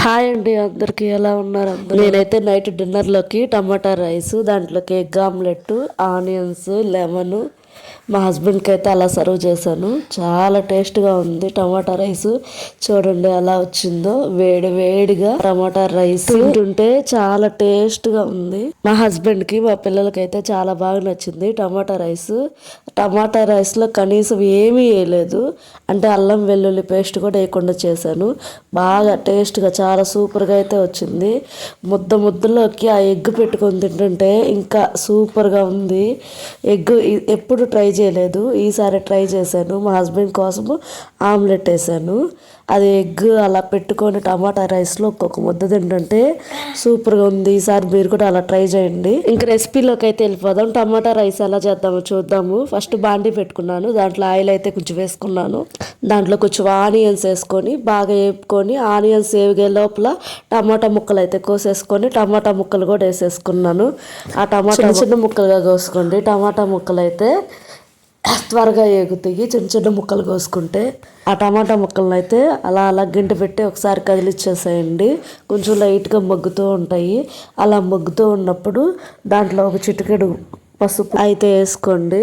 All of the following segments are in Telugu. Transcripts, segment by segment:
హాయ్ అండి అందరికి ఎలా ఉన్నారు అందరూ? నేనైతే నైట్ డిన్నర్లోకి టమాటా రైస్ దాంట్లోకి ఎగ్ ఆమ్లెట్ ఆనియన్స్ లెమన్ మా హస్బెండ్కి అయితే అలా సర్వ్ చేశాను. చాలా టేస్ట్గా ఉంది. టమాటా రైస్ చూడండి ఎలా వచ్చిందో. వేడి వేడిగా టమాటా రైస్ తింటుంటే చాలా టేస్ట్గా ఉంది. మా హస్బెండ్కి మా పిల్లలకి అయితే చాలా బాగా నచ్చింది టమాటా రైస్ టమాటా రైస్లో కనీసం ఏమీ వేయలేదు. అంటే అల్లం వెల్లుల్లి పేస్ట్ కూడా వేయకుండా చేశాను. బాగా టేస్ట్గా చాలా సూపర్గా అయితే వచ్చింది. ముద్ద ముద్దలోకి ఆ ఎగ్ పెట్టుకొని తింటుంటే ఇంకా సూపర్గా ఉంది. ఎగ్ ఎప్పుడు ఎప్పుడు ట్రై చేయలేదు. ఈసారి ట్రై చేశాను. మా హస్బెండ్ కోసము ఆమ్లెట్ వేసాను అది ఎగ్ అలా పెట్టుకొని టమాటా రైస్లో ఒక్కొక్క ముద్ద తింటుంటే సూపర్గా ఉంది. ఈసారి మీరు కూడా అలా ట్రై చేయండి. ఇంక రెసిపీలోకి అయితే వెళ్ళిపోదాం. టమాటా రైస్ ఎలా చేద్దామో చూద్దాము. ఫస్ట్ బాండీ పెట్టుకున్నాను. దాంట్లో ఆయిల్ అయితే కొంచెం వేసుకున్నాను. దాంట్లో కొంచెం ఆనియన్స్ వేసుకొని బాగా వేపుకొని ఆనియన్స్ వేగే లోపల టమాటా ముక్కలు అయితే కోసేసుకొని టమాటా ముక్కలు కూడా వేసేసుకున్నాను. ఆ టమాటా చిన్న ముక్కలుగా కోసుకోండి. టమాటా ముక్కలు అయితే త్వరగా ఎగుతాయి చిన్న చిన్న ముక్కలు కోసుకుంటే. ఆ టమాటా ముక్కలను అయితే అలా అలా గింట పెట్టి ఒకసారి కదిలిచ్చేసేయండి. కొంచెం లైట్గా మగ్గుతూ ఉంటాయి. అలా మగ్గుతూ ఉన్నప్పుడు దాంట్లో ఒక చిటికెడు పసుపు అయితే వేసుకోండి.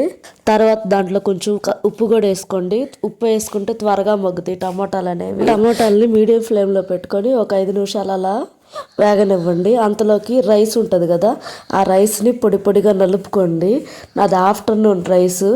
తర్వాత దాంట్లో కొంచెం ఉప్పు కూడా వేసుకోండి. ఉప్పు వేసుకుంటే త్వరగా మగ్గుతాయి టమాటాలు అనేవి. టమాటాలని మీడియం ఫ్లేమ్లో పెట్టుకొని ఒక ఐదు నిమిషాలు అలా వేగనివ్వండి. అంతలోకి రైస్ ఉంటుంది కదా ఆ రైస్ని పొడి పొడిగా నలుపుకోండి. నాది ఆఫ్టర్నూన్ రైస్.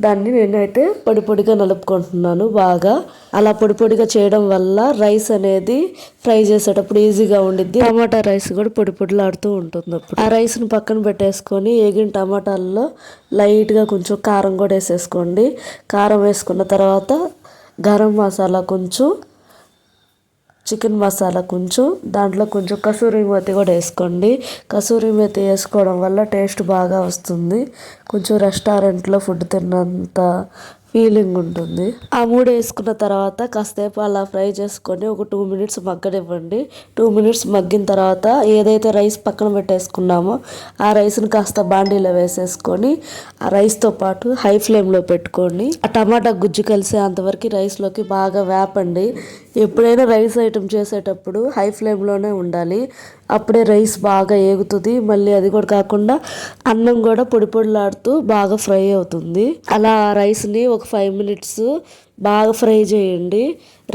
దాన్ని నేనైతే పొడి పొడిగా నలుపుకుంటున్నాను బాగా. అలా పొడి పొడిగా చేయడం వల్ల రైస్ అనేది ఫ్రై చేసేటప్పుడు ఈజీగా ఉండిద్ది. టమాటా రైస్ కూడా పొడి పొడిలాడుతూ ఉంటుంది అప్పుడు. ఆ రైస్ని పక్కన పెట్టేసుకొని ఏగిన టమాటాల్లో లైట్గా కొంచెం కారం కూడా వేసేసుకోండి. కారం వేసుకున్న తర్వాత గరం మసాలా కొంచెం చికెన్ మసాలా కొంచెం దాంట్లో కొంచెం కసూరి మేతి కూడా వేసుకోండి. కసూరి మేతి వేసుకోవడం వల్ల టేస్ట్ బాగా వస్తుంది. కొంచెం రెస్టారెంట్లో ఫుడ్ తిన్నంత ఫీలింగ్ ఉంటుంది. ఆ మూడు వేసుకున్న తర్వాత కాసేపు అలా ఫ్రై చేసుకొని ఒక టూ మినిట్స్ మగ్గనివ్వండి. టూ మినిట్స్ మగ్గిన తర్వాత ఏదైతే రైస్ పక్కన పెట్టేసుకున్నామో ఆ రైస్ని కాస్త బాండీలో వేసేసుకొని ఆ రైస్తో పాటు హై ఫ్లేమ్లో పెట్టుకోండి ఆ టమాటా గుజ్జు కలిసే అంతవరకు రైస్లోకి బాగా వేపండి. ఎప్పుడైనా రైస్ ఐటెం చేసేటప్పుడు హై ఫ్లేమ్లోనే ఉండాలి. అప్పుడే రైస్ బాగా ఏగుతుంది. మళ్ళీ అది కూడా కాకుండా అన్నం కూడా పొడి పొడిలాడుతూ బాగా ఫ్రై అవుతుంది. అలా ఆ రైస్ని ఒక ఒక ఫైవ్ మినిట్స్ బాగా ఫ్రై చేయండి.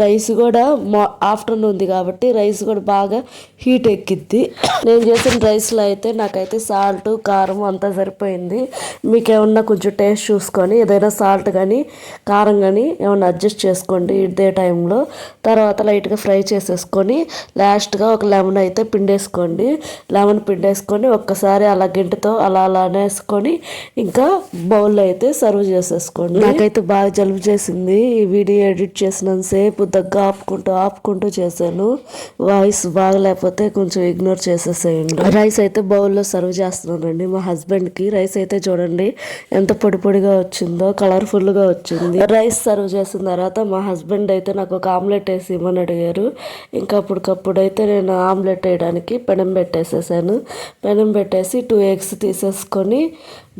రైస్ కూడా మా ఆఫ్టర్నూన్ ఉంది కాబట్టి రైస్ కూడా బాగా హీట్ ఎక్కిద్ది. నేను చేసిన రైస్లో అయితే నాకైతే సాల్ట్ కారం అంతా సరిపోయింది. మీకు ఏమన్నా కొంచెం టేస్ట్ చూసుకొని ఏదైనా సాల్ట్ కానీ కారం కానీ ఏమన్నా అడ్జస్ట్ చేసుకోండి ఇదే టైంలో. తర్వాత లైట్గా ఫ్రై చేసేసుకొని లాస్ట్గా ఒక లెమన్ అయితే పిండేసుకోండి. లెమన్ పిండేసుకొని ఒక్కసారి అలా గింటతో అలా అలా అనేసుకొని ఇంకా బౌల్లో అయితే సర్వ్ చేసేసుకోండి. నాకైతే బాగా జలుబు చేసింది. ఈ వీడియో ఎడిట్ చేసినంతసేపు దగ్గ ఆపుకుంటూ ఆపుకుంటూ చేశాను. వాయిస్ బాగలేకపోతే కొంచెం ఇగ్నోర్ చేసేసేయండి. రైస్ అయితే బౌల్లో సర్వ్ చేస్తున్నానండి. మా హస్బెండ్కి రైస్ అయితే చూడండి ఎంత పొడి పొడిగా వచ్చిందో కలర్ఫుల్గా వచ్చింది. రైస్ సర్వ్ చేసిన తర్వాత మా హస్బెండ్ అయితే నాకు ఒక ఆమ్లెట్ వేసి ఇవ్వమని అడిగారు. ఇంకా అప్పటికప్పుడు అయితే నేను ఆమ్లెట్ వేయడానికి పెనం పెట్టేసేసాను. పెనం పెట్టేసి టూ ఎగ్స్ తీసేసుకొని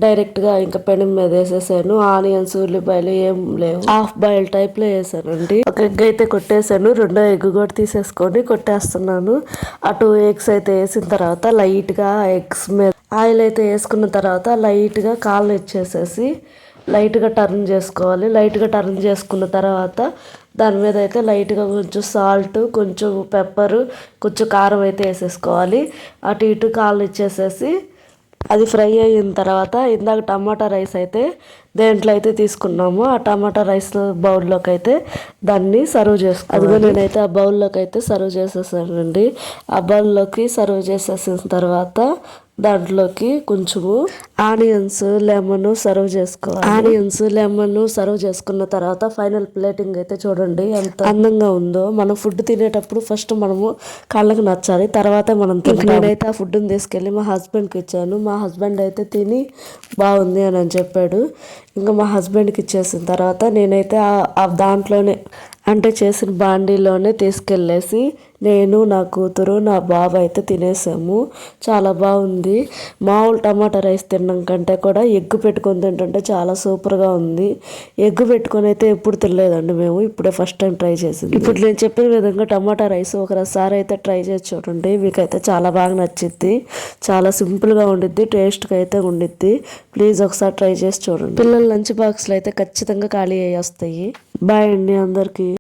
డైరెక్ట్గా ఇంకా పెనం మీద వేసేసాను. ఆనియన్స్ ఉల్లిపాయలు ఏం లేవు. హాఫ్ బాయిల్ టైప్లో వేసానండి. ఒక ఎగ్ అయితే కొట్టేసాను. రెండో ఎగ్ కూడా తీసేసుకొని కొట్టేస్తున్నాను. ఆ టూ ఎగ్స్ అయితే వేసిన తర్వాత లైట్గా ఎగ్స్ మీద ఆయిల్ అయితే వేసుకున్న తర్వాత లైట్గా కాళ్ళు ఇచ్చేసేసి లైట్గా టర్న్ చేసుకోవాలి. లైట్గా టర్న్ చేసుకున్న తర్వాత దాని మీద అయితే లైట్గా కొంచెం సాల్ట్ కొంచెం పెప్పరు కొంచెం కారం అయితే వేసేసుకోవాలి. అటు ఇటు కాళ్ళు ఇచ్చేసేసి అది ఫ్రై అయిన తర్వాత ఇందాక టమాటా రైస్ అయితే దేంట్లో అయితే తీసుకున్నామో ఆ టమాటా రైస్ బౌల్లోకి అయితే దాన్ని సర్వ్ చేసుకో అదిగో నేనైతే ఆ బౌల్లోకి అయితే సర్వ్ చేసేసానండి. ఆ బౌల్లోకి సర్వ్ చేసేసిన తర్వాత దాంట్లోకి కొంచెము ఆనియన్స్ లెమన్ సర్వ్ చేసుకోవాలి. ఆనియన్స్ లెమన్ సర్వ్ చేసుకున్న తర్వాత ఫైనల్ ప్లేటింగ్ అయితే చూడండి ఎంత అందంగా ఉందో. మనం ఫుడ్ తినేటప్పుడు ఫస్ట్ మనము కళ్ళకి నచ్చాలి. తర్వాత మనం నేనైతే ఆ ఫుడ్ని తీసుకెళ్ళి మా హస్బెండ్కి ఇచ్చాను. మా హస్బెండ్ అయితే తిని బాగుంది అని అని చెప్పాడు. ఇంకా మా హస్బెండ్కి ఇచ్చేసిన తర్వాత నేనైతే ఆ దాంట్లోనే అంటే చేసిన బాండీలోనే తీసుకెళ్ళేసి నేను నా కూతురు నా బాబు అయితే తినేసాము. చాలా బాగుంది. మామూలు టమాటా రైస్ తినడం కంటే కూడా ఎగ్ పెట్టుకొని తింటుంటే చాలా సూపర్గా ఉంది. ఎగ్ పెట్టుకొని అయితే ఎప్పుడు తినలేదండి మేము. ఇప్పుడే ఫస్ట్ టైం ట్రై చేసింది. ఇప్పుడు నేను చెప్పిన విధంగా టమాటా రైస్ ఒకసారి అయితే ట్రై చేసి చూడండి. మీకైతే చాలా బాగా నచ్చిద్ది. చాలా సింపుల్గా ఉండిద్ది టేస్ట్గా అయితే ఉండిద్ది. ప్లీజ్ ఒకసారి ట్రై చేసి చూడండి. పిల్లల లంచ్ బాక్స్లో అయితే ఖచ్చితంగా ఖాళీ అయ్యి వస్తాయి. బాయ్ అండి అందరికీ.